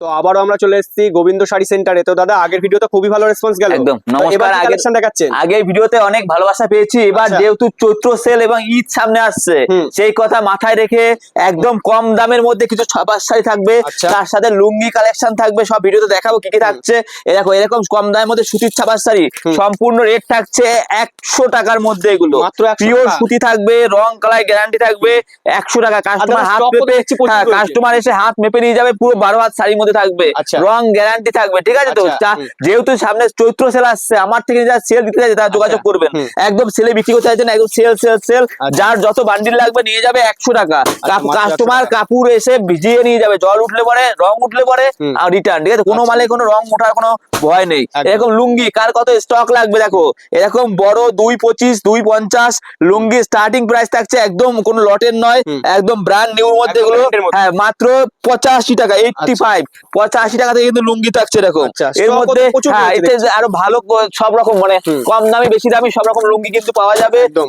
তো আবারও আমরা চলে এসেছি গোবিন্দ শাড়ি সেন্টারে তো দাদা আগের ভিডিওতে খুবই ভালো রেসপন্স গেল। একদম নমস্কার আগে দেখাচ্ছেন? আগে ভিডিওতে অনেক ভালোবাসা পেয়েছি। এবার আচ্ছা। যেহেতু চৈত্র সেল এবং ঈদ সামনে আসছে সেই কথা মাথায় রেখে একদম কম দামের মধ্যে কিছু ছাপার শাড়ি থাকবে। আচ্ছা। তার সাথে লুঙ্গি কালেকশন থাকবে সব ভিডিওতে দেখাবো কি কি থাকছে। এ দেখো এরকম কম দামের মধ্যে সুতির ছাপার শাড়ি সম্পূর্ণ রেট থাকছে একশো টাকার মধ্যে এগুলো। মাত্র 100 পিওর সুতি থাকবে রং কালার গ্যারান্টি থাকবে একশো টাকা। কাস্টমার হাত মেপে হ্যাঁ। কাস্টমার এসে হাত মেপে নিয়ে যাবে পুরো বারো হাত শাড়ির মধ্যে থাকবে আচ্ছা। রং গ্যারান্টি থাকবে ঠিক আছে তো আচ্ছা। যেহেতু সামনে চৈত্র সেল আসছে আমার থেকে যারা সেল দিতে চাইছে তারা যোগাযোগ আচ্ছা, করবেন একদম সেলে বিক্রি করতে চাইছেন একদম সেল সেল সেল আচ্ছা। যার যত বান্ডিল লাগবে নিয়ে যাবে একশো টাকা মাত্র 100 কাস্টমার। কাপড় এসে ভিজিয়ে নিয়ে যাবে জল উঠলে পরে রং উঠলে পরে আর রিটার্ন ঠিক আছে কোনো আচ্ছা। মালে কোনো রং ওঠার কোনো ভয় নেই। এরকম লুঙ্গি কার কত স্টক লাগবে দেখো? এরকম বড় দুই পঁচিশ দুই পঞ্চাশ লুঙ্গি স্টার্টিং প্রাইস থাকছে একদম কোনো লটের নয় একদম ব্র্যান্ড নিউর মধ্যে মধ্যে। হ্যাঁ মাত্র পঁচাশি টাকা এইটটি ফাইভ পঁচাশি টাকা থেকে কিন্তু লুঙ্গি থাকছে এরকম। আচ্ছা, এর মধ্যে হ্যাঁ এতে আরও ভালো সব রকম মানে কম দামি বেশি দামি সব রকম লুঙ্গি কিন্তু পাওয়া যাবে। একদম।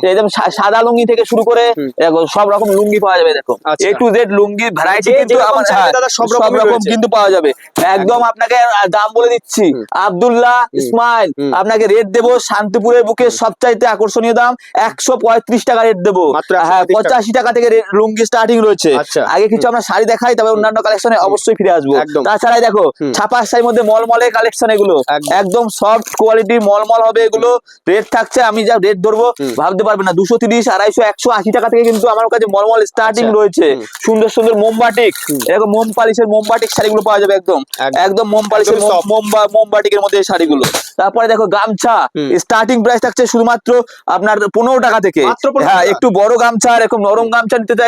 সাদা লুঙ্গি থেকে শুরু করে দেখো, সব রকম লুঙ্গি পাওয়া যাবে দেখো। আচ্ছা। A to Z lungi variety কিন্তু হ্যাঁ, সব রকম কিন্তু পাওয়া যাবে। একদম আপনাকে দাম বলে দিচ্ছি। আব্দুল্লাহ ইসমাইল আপনাকে রেট দেবো শান্তিপুরের বুকে সবচাইতে আকর্ষণীয় দাম একশো পঁয়ত্রিশ টাকা রেট দেবো। হ্যাঁ পঁচাশি টাকা থেকে লুঙ্গি স্টার্টিং রয়েছে। আচ্ছা। আগে কিছু আমরা শাড়ি দেখাই তবে অন্যান্য কালেকশনে অবশ্যই ফিরে আসব। তাছাড়াই দেখো। ছাপার শাড়ির মধ্যে মলমলের কালেকশন এগুলো। একদম। সফট কোয়ালিটির মলমল হবে এগুলো। রেট থাকছে আমি যা রেট ধরবো ভাবতে পারবে না। দুশো তিরিশ আড়াইশো একশো আশি টাকা থেকে কিন্তু আমার কাছে মলমল স্টার্টিং আচ্ছা। রয়েছে। সুন্দর সুন্দর মোমবাটিক। এরকম মোম পালিশের মোমবাটিক শাড়িগুলো পাওয়া যাবে একদম। একদম। মোম পালিশের soft। মোমবাটিকের মধ্যে এই শাড়িগুলো। তারপরে দেখো গামছা। স্টার্টিং প্রাইস থাকছে শুধুমাত্র আপনার পনেরো টাকা থেকে। হ্যাঁ একটু বড় গামছা আর এরকম নরম গামছা নিতে তো?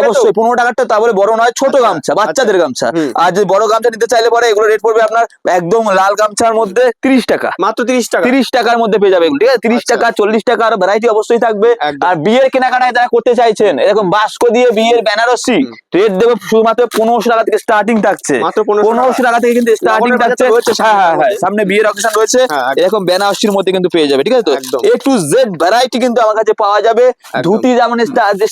অবশ্যই পনেরো টাকাটা তারপরে বড় নয় ছোট আচ্ছা, গামছা বাচ্চাদের গামছা। আর যদি বড় গামছা নিতে চাইলে পরে এগুলো রেট পড়বে আপনার একদম লাল গামছার মধ্যে তিরিশ টাকা। মাত্র তিরিশ টাকা। তিরিশ টাকার মধ্যে পেয়ে যাবে এগুলো ঠিক আছে? তিরিশ আচ্ছা। টাকা চল্লিশ টাকা আর ভ্যারাইটি অবশ্যই থাকবে। আর বিয়ের কেনাকাটায় যারা করতে চাইছেন এরকম বাস্ক দিয়ে বিয়ের বেনারসি। রেট দেবে শুধুমাত্র পনেরোশো টাকা থেকে স্টার্টিং থাকছে। মাত্র পনেরোশো টাকা। থেকে কিন্তু স্টার্টিং থাকছে। হ্যাঁ হ্যাঁ সামনে হ্যাঁ। সামনে বিয়ের অকেশন রয়েছে। হ্যাঁ, এরকম বেনারসির মধ্যে কিন্তু পেয়ে যাবে ঠিক আছে তো? এ টু জেড ভ্যারাইটি কিন্তু আমার কাছে পাওয়া যাবে। ধুতি যেমন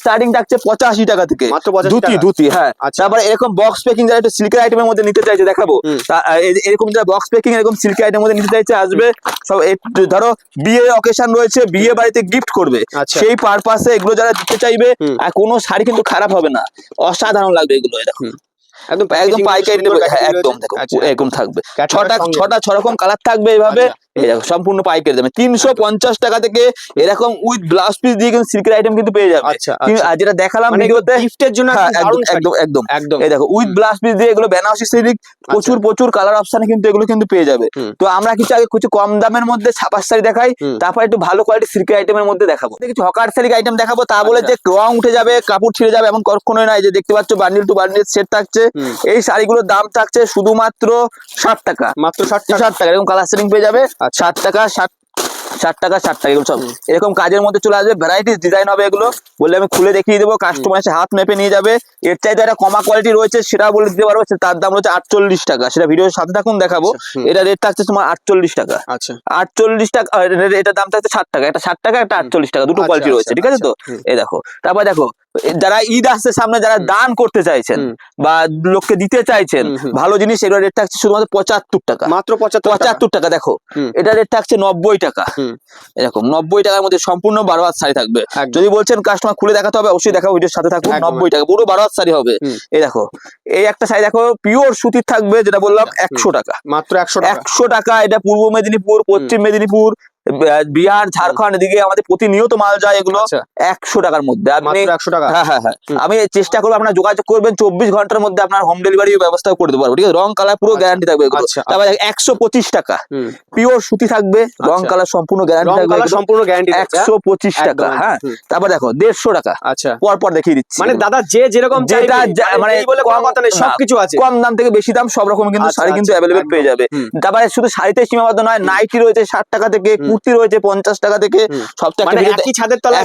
স্টার্টিং থাকছে পঁচাশি টাকা থেকে। মাত্র 85 ধুতি ধুতি হ্যাঁ। আচ্ছা। তারপরে এরকম বক্স প্যাকিং যারা একটু সিল্কের আইটেমের মধ্যে নিতে চাইছে দেখাবো। এরকম যারা বক্স প্যাকিং এরকম সিল্কের আইটেমের মধ্যে নিতে চাইছে আসবে। সব ধরো বিয়ে অকেশন রয়েছে বিয়ে বাড়িতে গিফট করবে। আচ্ছা। সেই পারপাসে এগুলো যারা দিতে চাইবে আর কোনো শাড়ি কিন্তু খারাপ হবে না। অসাধারণ লাগবে এগুলো এরকম। একদম একদম পাইকারি নেবে হ্যাঁ, একদম দেখো আচ্ছা, এরকম থাকবে। ছটা ছটা ছ রকম কালার থাকবে এইভাবে আচ্ছা, সম্পূর্ণ পাইকারি দেবে তিনশো পঞ্চাশ টাকা থেকে এরকম উইথ ব্লাউজ পিস দিয়ে কিন্তু সিল্কের আইটেম কিন্তু পেয়ে যাবে। আচ্ছা, আচ্ছা। আর যেটা দেখালাম মানে ভিডিওতে গিফটের জন্য হ্যাঁ, একদম একদম একদম। এই দেখো উইথ ব্লাউজ পিস দিয়ে এগুলো বেনারসি সিল্ক প্রচুর প্রচুর কালার অপশনে কিন্তু এগুলো কিন্তু পেয়ে যাবে। তো আমরা কিছু আগে কিছু কম দামের মধ্যে ছাপার শাড়ি দেখাই তারপর একটু ভালো কোয়ালিটি সিল্কের আইটেমের মধ্যে দেখাবো। কিছু হকার শাড়ি আইটেম দেখাবো তা বলে আচ্ছা। যে রং উঠে যাবে কাপড় ছিঁড়ে যাবে এমন কখনোই নাই যে দেখতে পাচ্ছ বান্ডিল টু বান্ডিল সেট থাকছে। এই শাড়িগুলোর দাম থাকছে শুধুমাত্র ষাট টাকা। মাত্র ষাট ষাট টাকা এরকম কালার সেটিং পেয়ে যাবে। আচ্ছা। ষাট টাকা ষাট ষাট টাকা ষাট টাকা এগুলো সব। এরকম কাজের মধ্যে চলে আসবে ভ্যারাইটিস ডিজাইন হবে এগুলো। বললে আমি খুলে দেখিয়ে দেবো কাস্টমার এসে হাত মেপে নিয়ে যাবে। এর চাইতে একটা কমা কোয়ালিটি রয়েছে সেটা বলে দিতে পারব তার দাম রয়েছে আটচল্লিশ টাকা। সেটা ভিডিওর সাথে থাকুন দেখাবো। আচ্ছা, এটা রেট থাকছে তোমার আটচল্লিশ টাকা। আচ্ছা। আটচল্লিশ টাকা এটা- এটার দাম থাকছে ষাট টাকা। এটা ষাট টাকা একটা আটচল্লিশ টাকা দুটো আচ্ছা, কোয়ালিটি রয়েছে আচ্ছা, ঠিক আছে তো? আচ্ছা, এই দেখো তারপর দেখো যারা ঈদ আসছে সামনে যারা দান করতে চাইছেন বা লোককে দিতে চাইছেন। ভালো জিনিস এগুলো রেট থাকছে শুধুমাত্র পঁচাত্তর টাকা। মাত্র পঁচাত্তর টাকা। দেখো এটা রেট থাকছে নব্বই টাকা। এরকম নব্বই টাকার মধ্যে সম্পূর্ণ বারো হাত শাড়ি থাকবে। যদি বলছেন কাস্টমার খুলে দেখাতে হবে অবশ্যই দেখাবো ভিডিওর সাথে একদম, নব্বই টাকা পুরো বারো হাত শাড়ি হবে। এই দেখো এই একটা শাড়ি দেখো পিওর সুতির থাকবে যেটা বললাম একশো টাকা। মাত্র একশো একশো টাকা এটা পূর্ব মেদিনীপুর পশ্চিম মেদিনীপুর বিহার ঝাড়খণ্ড এদিকে আমাদের প্রতিনিয়ত মাল যায় এগুলো আচ্ছা। একশো টাকার মধ্যে। আপনি একশো টাকা? হ্যাঁ হ্যাঁ হ্যাঁ। আমি চেষ্টা করব আপনার যোগাযোগ করবেন চব্বিশ ঘণ্টার মধ্যে আপনার হোম ডেলিভারি ব্যবস্থা করে দেবো। পারব ঠিক আছে? রং কালার পুরো আচ্ছা। গ্যারান্টি থাকবে এগুলো। আচ্ছা, তারপর একশো পঁচিশ টাকা। পিওর সুতি থাকবে রং আচ্ছা। কালার সম্পূর্ণ গ্যারান্টি থাকবে সম্পূর্ণ গ্যারান্টি একশো পঁচিশ টাকা হ্যাঁ? তারপর দেখো দেড়শো টাকা। আচ্ছা। পর পর দেখিয়ে দিচ্ছি। মানে দাদা যে যেরকম যেটা মানে মানে এই বলে কম- কথা নেই সবকিছু আছে। কম দাম থেকে বেশি দাম সব রকম কিন্তু আচ্ছা, শাড়ি কিন্তু আচ্ছা, অ্যাভেলেবেল পেয়ে যাবে। তারপরে শুধু শাড়িতে সীমাবদ্ধ নয় নাইটি রয়েছে ষাট টাকা থেকে। কুর্তি রয়েছে পঞ্চাশ টাকা থেকে একটা মানে একই ছাদের তলায়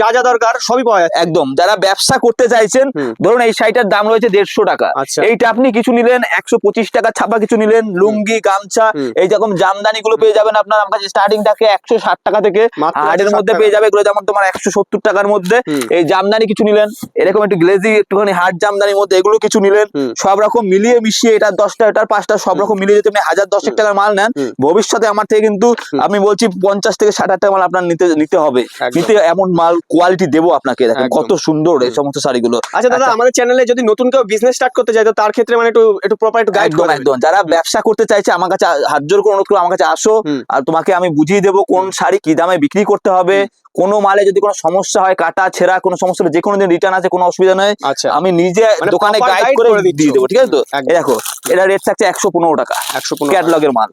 যা যা দরকার সবই পাওয়া একদম যারা ব্যবসা করতে চাইছেন ধরুন এই শাড়িটার দাম রয়েছে দেড়শো টাকা। আচ্ছা। এইটা আপনি কিছু নিলেন একশো পঁচিশ টাকা ছাপা কিছু নিলেন লুঙ্গি গামছা এই রকম জামদানি গুলো পেয়ে যাবেন আপনার আমার কাছে স্টার্টিং থাকে একশো ষাট টাকা থেকে হাটের মধ্যে পেয়ে যাবে এগুলো যেমন তোমার একশো সত্তর টাকার মধ্যে। এই জামদানি কিছু নিলেন এরকম একটু গ্লেজি একটুখানি হাট জামদানির মধ্যে এগুলো কিছু নিলেন সব রকম মিলিয়ে মিশিয়ে এটা দশটা এটার পাঁচটা সব রকম মিলিয়ে যদি আপনি হাজার দশেক টাকার মাল নেন ভবিষ্যতে আমার থেকে কিন্তু আমি বলছি পঞ্চাশ থেকে ষাট হাজার টাকা মাল আপনার নিতে নিতে হবে। নিতে এমন মাল কোয়ালিটি দেবো আপনাকে দেখেন কত সুন্দর এই সমস্ত শাড়িগুলো। আচ্ছা দাদা আচ্ছা। আমাদের চ্যানেলে যদি নতুন কেউ বিজনেস স্টার্ট করতে চাই তো তার ক্ষেত্রে মানে একটু একটু প্রপার একটু গাইড করবেন করে একদম। যারা ব্যবসা করতে চাইছে আমার কাছে হাত জোর করে অনুরোধ করো আমার কাছে আসো। আর তোমাকে আমি বুঝিয়ে দেবো কোন শাড়ি কি দামে বিক্রি করতে হবে। কোনো মালে যদি কোনো সমস্যা হয় কাটা ছেঁড়া কোনো সমস্যা যে কোনো দিন রিটার্ন আছে কোনো অসুবিধা নেই আচ্ছা। আমি নিজে মানে দোকানে গাইড করে দিয়ে দেবো ঠিক আছে তো? দেখো এটা রেট থাকছে একশো পনেরো টাকা। একশো পনেরো ক্যাটলগের মাল।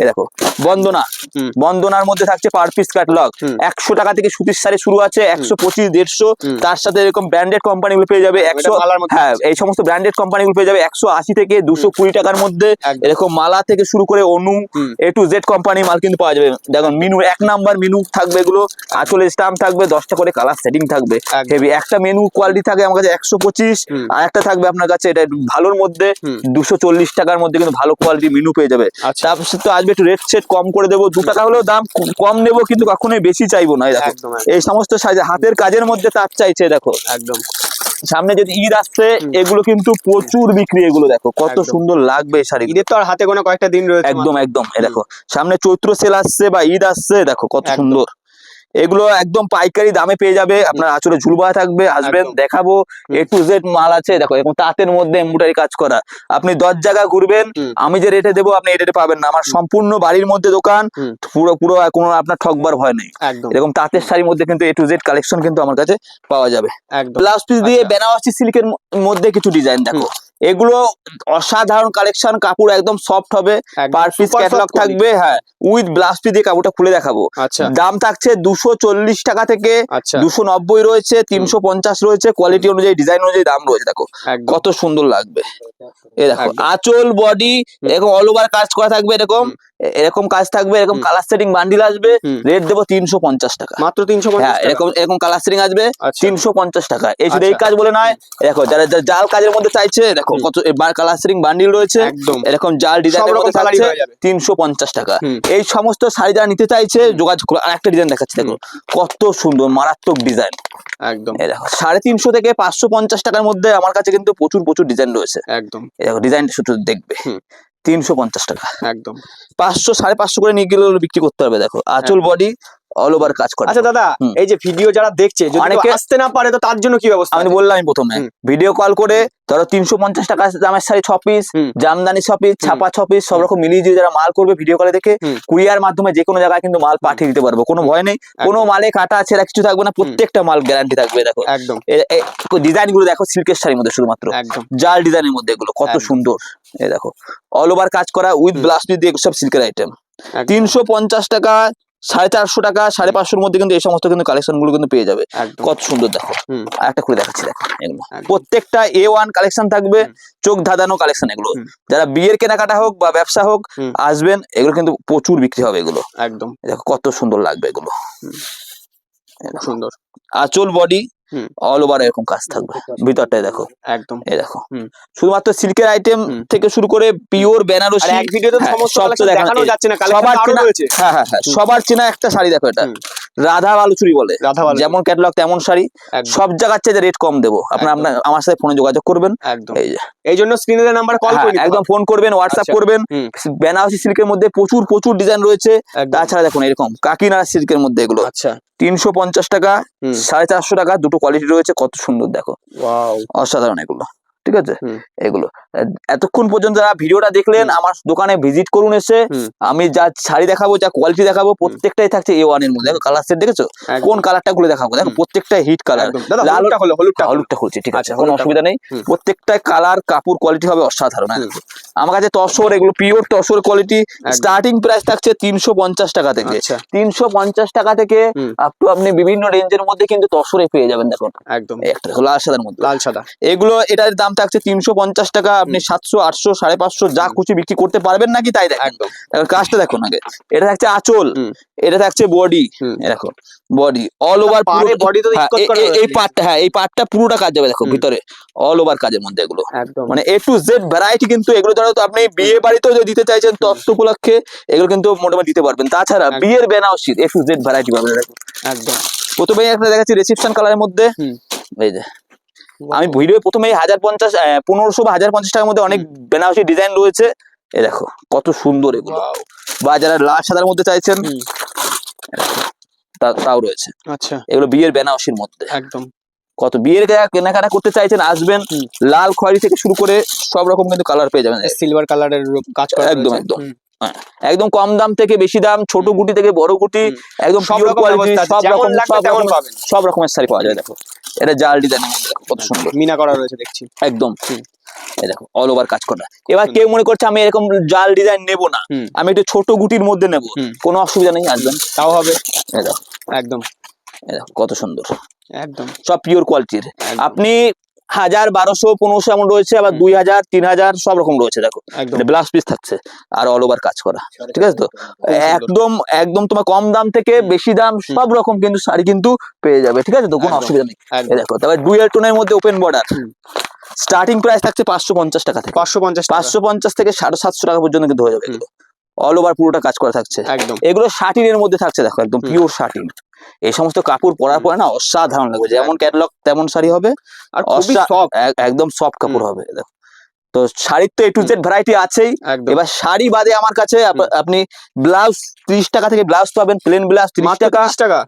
এই দেখো বন্দনা। বন্দনার মধ্যে থাকছে পার পিস ক্যাটলগ একশো টাকা থেকে সুতির শাড়ি শুরু আছে একশো পঁচিশ দেড়শো। তার সাথে এরকম ব্র্যান্ডেড কোম্পানিগুলো পেয়ে যাবে একশো হ্যাঁ এই সমস্ত ব্র্যান্ডেড কোম্পানিগুলো পেয়ে যাবে একশো আশি থেকে দুশো কুড়ি টাকার মধ্যে। এরকম মালা থেকে শুরু করে অনু এ টু জেড কোম্পানি মাল কিন্তু পাওয়া যাবে। দেখুন মিনু এক নাম্বার মিনু থাকবে এগুলো। আঁচলে স্টাম্প থাকবে দশটা করে কালার সেটিং থাকবে। হেভি একটা মেনু কোয়ালিটি থাকে আমার কাছে একশো পঁচিশ আর একটা থাকবে আপনার কাছে এটা ভালোর মধ্যে দুশো চল্লিশ টাকার মধ্যে কিন্তু ভালো কোয়ালিটি মেনু পেয়ে যাবে। আচ্ছা। তারপর তো আসবে একটু রেট সেট কম করে দেবো দু টাকা হলেও দাম কম নেব কিন্তু কখনোই বেশি চাইব না এই দেখো। এই সমস্ত সাইজে হাতের কাজের মধ্যে তার চাইছে দেখো। একদম। সামনে যদি ঈদ আসছে এগুলো কিন্তু প্রচুর বিক্রি এগুলো দেখো। কত সুন্দর লাগবে শাড়ি ঈদের তো আর হাতে গোনা কয়েকটা দিন রয়েছে একদম একদম দেখো। সামনে চৈত্র সেল আসছে বা ঈদ আসছে দেখো কত সুন্দর। এগুলো একদম পাইকারি দামে পেয়ে যাবে। আপনার আঁচলে ঝুলবা থাকবে আসবেন দেখাবো। এ টু জেড মাল আছে দেখো এরকম তাঁতের মধ্যে এমব্রয়ডারি কাজ করা। আপনি দশ জায়গা ঘুরবেন আমি যে রেটে দেবো আপনি এই রেটে পাবেন না। আমার সম্পূর্ণ বাড়ির মধ্যে দোকান পুরো পুরো কোনো আপনার ঠকবার ভয় নেই। এরকম তাঁতের শাড়ির মধ্যে কিন্তু এ টু জেড কালেকশন কিন্তু আমার কাছে পাওয়া যাবে। একদম। ব্লাউজ পিস দিয়ে আচ্ছা। বেনারসি সিল্কের মধ্যে কিছু ডিজাইন দেখো। এগুলো অসাধারণ কালেকশন কাপড় একদম সফট হবে পার পিস ক্যাটালগ থাকবে হ্যাঁ উইথ ব্লাস্ট দিয়ে কাপড়টা খুলে দেখাবো। আচ্ছা। দাম থাকছে দুশো চল্লিশ টাকা থেকে আচ্ছা। দুশো নব্বই রয়েছে তিনশো পঞ্চাশ রয়েছে কোয়ালিটি অনুযায়ী ডিজাইন অনুযায়ী দাম রয়েছে দেখো। কত সুন্দর লাগবে। এ দেখো আচল বডি এরকম অল ওভার কাজ করা থাকবে এরকম। এরকম কাজ থাকবে এরকম কালার সেটিং বান্ডিল আসবে রেট দেবো তিনশো পঞ্চাশ টাকা। মাত্র তিনশো হ্যাঁ এরকম এরকম কালার সেটিং আসবে আচ্ছা। তিনশো পঞ্চাশ টাকা। এই শুধু এই আচ্ছা। কাজ বলে নয় দেখো যারা জাল কাজের মধ্যে চাইছে দেখো কত কালার সেটিং বান্ডিল রয়েছে এরকম জাল ডিজাইনের রকম মধ্যে থাকছে তিনশো পঞ্চাশ টাকা। এই সমস্ত শাড়ি যারা নিতে চাইছে যোগাযোগ করো। আর একটা ডিজাইন দেখাচ্ছি দেখো কত সুন্দর মারাত্মক ডিজাইন একদম। দেখো সাড়ে তিনশো থেকে পাঁচশো পঞ্চাশ টাকার মধ্যে আমার কাছে কিন্তু প্রচুর প্রচুর ডিজাইন রয়েছে। একদম। দেখো ডিজাইনটা শুধু দেখবে। তিনশো পঞ্চাশ টাকা। একদম। পাঁচশো সাড়ে পাঁচশো করে নিয়ে গেলে বিক্রি করতে হবে দেখো। আচল বডি অল ওভার কাজ করে আচ্ছা দাদা এই যে ভিডিও যারা দেখছে যদি অনেকে- আসতে না পারে তো তার জন্য কি ব্যবস্থা আমি আছে? বললাম প্রথমে। ভিডিও কল করে ধরো তিনশো পঞ্চাশ টাকা দামের শাড়ি ছ পিস জামদানি ছ পিস ছাপা ছ পিস সব রকম মিলিয়ে দিয়ে যারা মাল করবে ভিডিও কলে দেখে। কুরিয়ার মাধ্যমে যে কোনো জায়গায় কিন্তু মাল পাঠিয়ে দিতে পারব। কোনো ভয় নেই। কোনো মালে কাটা ছেঁড়া কিছু থাকবে না। প্রত্যেকটা মাল গ্যারান্টি থাকবে দেখো। একদম। ডিজাইনগুলো দেখো সিল্কের শাড়ির মধ্যে শুধুমাত্র। জাল ডিজাইনের মধ্যে এগুলো কত সুন্দর। এই দেখো। অল ওভার কাজ করা উইথ পিস দিয়ে সব সিল্কের আইটেম তিনশো পঞ্চাশ টাকা সাড়ে চারশো টাকা সাড়ে পাঁচশোর মধ্যে কিন্তু এই সমস্ত কিন্তু কালেকশনগুলো কিন্তু পেয়ে যাবে। কত সুন্দর দেখো। আর একটা খুলে দেখাচ্ছি দেখো এগুলো। প্রত্যেকটা এ ওয়ান কালেকশন থাকবে চোখ ধাঁধানো কালেকশন এগুলো। যারা বিয়ের কেনাকাটা হোক বা ব্যবসা হোক আসবেন এগুলো কিন্তু প্রচুর বিক্রি হবে এগুলো। একদম। দেখো কত সুন্দর লাগবে এগুলো। সুন্দর। আচল বডি। অল ওভার এরকম কাজ থাকবে। ভিতরটায় দেখো। একদম। এই দেখো। শুধুমাত্র সিল্কের আইটেম থেকে শুরু করে পিওর বেনারসি এক ভিডিওতে হ্যাঁ, সমস্ত দেখানো যাচ্ছে না কালেকশন আরও রয়েছে। হ্যাঁ হ্যাঁ হ্যাঁ সবার চেনা একটা শাড়ি দেখো এটা। রাধা বলে। রাধা বালুচুরি। যেমন ক্যাটলগ তেমন শাড়ি। সব জায়গার চেয়ে রেট কম দেবো। আপনার আপনার আমার সাথে ফোনে যোগাযোগ করবেন। একদম। এই জন্য স্ক্রিনের নাম্বার কল করে নিতে একদম ফোন করবেন হোয়াটসঅ্যাপ আচ্ছা। করবেন। বেনারসি সিল্কের মধ্যে প্রচুর প্রচুর ডিজাইন রয়েছে। তাছাড়া দেখুন এরকম কাকিনাড়া সিল্কের মধ্যে এগুলো। আচ্ছা। তিনশো পঞ্চাশ টাকা সাড়ে চারশো টাকা দুটো কোয়ালিটি রয়েছে। কত সুন্দর দেখো। অসাধারণ এগুলো। ঠিক আছে। এগুলো। এতক্ষণ পর্যন্ত যারা ভিডিওটা দেখলেন আমার দোকানে ভিজিট করুন এসে। আমি যা শাড়ি দেখাবো যা কোয়ালিটি দেখাবো প্রত্যেকটাই থাকছে এ ওয়ানের মধ্যে। দেখো কালার সেট দেখেছ? কোন কালারটা গুলো দেখাবো? দেখো হুম। প্রত্যেকটাই হিট কালার হলুদটা হলো হলুদটা হলুদটা খুলছি ঠিক আছে আচ্ছা, কোনো অসুবিধা নেই। প্রত্যেকটা কালার কাপড় কোয়ালিটি হবে অসাধারণ আমার কাছে তসর এগুলো pure tussar quality starting price থাকছে তিনশো পঞ্চাশ টাকা থেকে। আচ্ছা। তিনশো পঞ্চাশ টাকা থেকে। আপ টু আপনি বিভিন্ন রেঞ্জের মধ্যে কিন্তু তসরে পেয়ে যাবেন দেখুন। একদম। লাল সাদার মধ্যে। লাল সাদা। এগুলো এটার দাম থাকছে তিনশো পঞ্চাশ টাকা আপনি সাতশো আটশো সাড়ে পাঁচশো যা। খুশি বিক্রি করতে পারবেন নাকি তাই দেখেন। কাজটা দেখুন আগে। এটা থাকছে আঁচল। এটা থাকছে বডি দেখো বডি অল ওভার তো এই। পার্টটা হ্যাঁ এই পার্টটা পুরোটা কাজ যাবে দেখো ভিতরে অল ওভার কাজের মধ্যে এগুলো। মানে এ টু জেড ভ্যারাইটি কিন্তু এগুলো ধরো তো আপনি বিয়ে বাড়িতেও যদি দিতে চাইছেন তত্ত্ব উপলক্ষে এগুলো কিন্তু মোটামুটি দিতে পারবেন। তাছাড়া। বিয়ের Banarasi A to Z variety পাবেন দেখো। একদম। প্রথমেই একটা দেখাচ্ছি রিসেপশন কালারের মধ্যে। এই যে আমি ভিডিও প্রথমে হাজার পঞ্চাশ পনেরোশো বা হাজার পঞ্চাশ টাকার মধ্যে অনেক বেনারসি ডিজাইন রয়েছে। এই দেখো কত সুন্দর এগুলো। বা যারা লাল সাদার মধ্যে চাইছেন তাও রয়েছে। আচ্ছা। এগুলো বিয়ের বেনারসির মধ্যে। একদম। কত বিয়ের কেনাকাটা করতে চাইছেন আসবেন লাল খয়েরি থেকে শুরু করে সব রকম কিন্তু কালার পেয়ে যাবেন। সিলভার কালারের কাজ করা একদম, একদম। হুম। একদম কম দাম থেকে বেশি দাম ছোট গুটি থেকে বড় গুটি একদম সব রকম সব রকম রকমের শাড়ি পাওয়া যায় দেখো। এটা জাল ডিজাইন কত সুন্দর। মিনা করা রয়েছে দেখছি। একদম। এই দেখো অল ওভার কাজ করা। এবার কেউ মনে করছে আমি এরকম জাল ডিজাইন নেব না। আমি একটু ছোট গুটির মধ্যে নেব। কোনো অসুবিধা নেই আসবেন। তাও হবে? এই দেখো। একদম। কত সুন্দর। একদম। সব পিওর কোয়ালিটির একদম, আপনি হাজার বারোশো পনেরোশো এমন রয়েছে আবার দুই হাজার তিন হাজার সব রকম রয়েছে দেখো। ব্লাউজ পিস থাকছে আর অল ওভার কাজ করা ঠিক আছে তো? একদম একদম তোমার কম দাম থেকে বেশি দাম সব রকম কিন্তু শাড়ি কিন্তু পেয়ে যাবে ঠিক আছে তো? কোনো অসুবিধা নেই। দেখো তারপর ডুয়েল টোনের মধ্যে ওপেন বর্ডার স্টার্টিং প্রাইস থাকছে পাঁচশো পঞ্চাশ টাকা থেকে। পাঁচশো পঞ্চাশ পাঁচশো পঞ্চাশ থেকে সাড়ে সাতশো টাকা পর্যন্ত কিন্তু হয়ে যাবে। এগুলো। অল ওভার পুরোটা কাজ করা থাকছে। একদম। এগুলো শাটিনের মধ্যে থাকছে দেখো একদম। পিওর শাটিন এই সমস্ত কাপড় পরার পরে না অসাধারণ লাগবে। যেমন ক্যাটলগ তেমন শাড়ি হবে আর একদম সফট কাপড় হবে দেখো। তো শাড়ির তো এ টু জেড ভ্যারাইটি আছেই। এবার শাড়ি বাদে আমার কাছে আপ- আপনি ব্লাউজ ত্রিশ টাকা থেকে ব্লাউজ পাবেন প্লেন ব্লাউজ ত্রিশ টাকা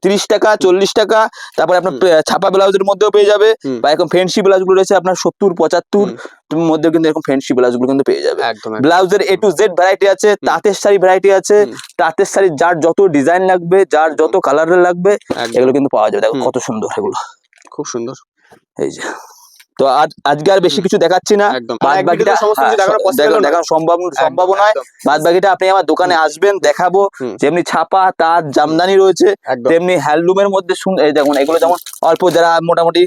তিরিশ টাকা? চল্লিশ টাকা। তারপরে আপনার ছাপা ব্লাউজের মধ্যেও পেয়ে যাবে। বা এরকম ফ্যান্সি ব্লাউজগুলো রয়েছে আপনার সত্তর পঁচাত্তর। মধ্যে কিন্তু এরকম ফ্যান্সি ব্লাউজগুলো কিন্তু পেয়ে যাবে। ব্লাউজের এ টু জেড ভ্যারাইটি আছে তাঁতের শাড়ি ভ্যারাইটি আছে। তাঁতের শাড়ি যার যত ডিজাইন লাগবে যার যত কালারের লাগবে। এগুলো কিন্তু পাওয়া যাবে। দেখো কত সুন্দর এগুলো। খুব সুন্দর। এই যে। তো আজ আজকে আর বেশি কিছু দেখাচ্ছি না। বাদ বাকিটা ভিডিওতে সমস্ত কিছু দেখানো স- possible দেখানো- না। দেখানো সম্ভব সম্ভব নয়। বাদ বাকিটা আপনি আমার দোকানে আসবেন দেখাবো। যেমনি ছাপা তার জামদানি রয়েছে তেমনি হ্যান্ডলুমের মধ্যে দেখুন এগুলো যেমন অল্প যারা মোটামুটি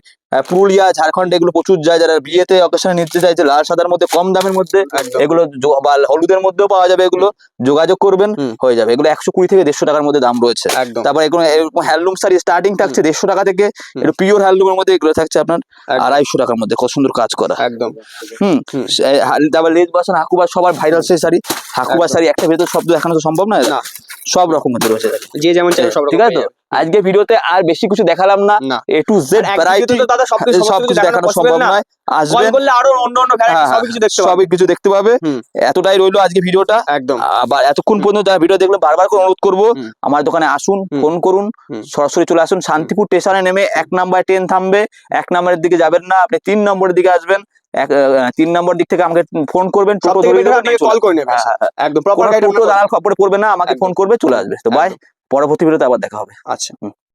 পুরুলিয়া ঝাড়খণ্ড এগুলো প্রচুর যায় যারা বিয়েতে অকেশনে নিতে চাইছে লাল সাদার মধ্যে কম দামের মধ্যে এগুলো বা হলুদের মধ্যেও পাওয়া যাবে এগুলো যোগাযোগ করবেন হয়ে যাবে। এগুলো একশো কুড়ি থেকে দেড়শো টাকার মধ্যে দাম রয়েছে। তারপর এগুলো এরকম হ্যান্ডলুম শাড়ি স্টার্টিং থাকছে দেড়শো টাকা থেকে। একটু পিওর হ্যান্ডলুমের মধ্যে এগুলো থাকছে আপনার আড়াইশো টাকার মধ্যে কত সুন্দর কাজ করা। একদম। হুম। তারপর লেজ বাসন হাকুবা সবার ভাইরাল সেই শাড়ি। হাকুবা শাড়ি একটা ভেতর শব্দ দেখানো তো সম্ভব নয়? না। সব রকম মধ্যে রয়েছে। যে যেমন চাই সব ঠিক আছে তো? আজকে ভিডিওতে আর বেশি কিছু দেখালাম না। এ টু জেড ভ্যারাইটি দাদা সবকিছু দেখানো সম্ভব না। নয়। আসবেন। করলে আরও অন্য অন্য ভ্যারাইটি হ্যাঁ, সবই কিছু দেখতে সবই কিছু দেখতে পাবে। এতটাই রইল আজকে ভিডিওটা। একদম। আবার এতক্ষণ পর্যন্ত যারা ভিডিও দেখল বারবার করে অনুরোধ করব। আমার দোকানে আসুন ফোন করুন সরাসরি চলে আসুন। শান্তিপুর স্টেশনে নেমে এক নাম্বার ট্রেন থামবে এক নাম্বারের দিকে যাবেন না আপনি তিন নম্বরের দিকে আসবেন তিন নম্বর দিক থেকে আমাকে ফোন করবেন টোটো ধরে কল করে হ্যাঁ, হ্যাঁ, একদম কোনো প্রপার টোটো দালাল খবরে পড়বে না আমাকে ফোন করবে চলে আসবে। তো বাই পরবর্তী ভিডিওতে আবার দেখা হবে। আচ্ছা।